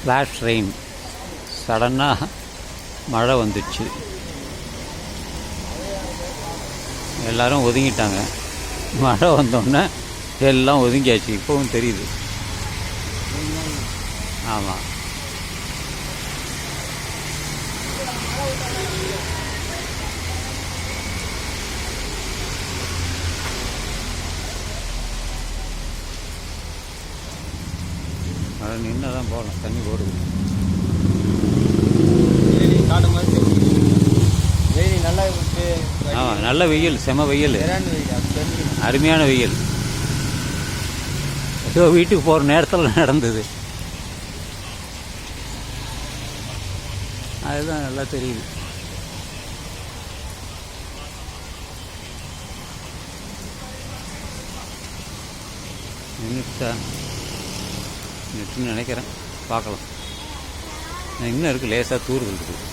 Flash rain சடனாக மழை வந்துச்சு எல்லாரும் ஒதுங்கிட்டாங்க மழை வந்தோடனே எல்லாம் ஒதுங்கியாச்சு இப்போவும் தெரியுது ஆமாம் மழை நின்று தான் போகலாம் தண்ணி போடுது காட்டு மாதிரி. வெயில் நல்லா ஆமாம் நல்ல வெயில் செம வெயில். அது அருமையான வெயில். ஏதோ வீட்டுக்கு போகிற நேரத்தில் நடந்தது. அதுதான் நல்லா தெரியுது. நின்றுட்டா நெட்டுன்னு நினைக்கிறேன். பார்க்கலாம். இன்னும் இருக்குது லேசாக தூறுதல் இருக்குது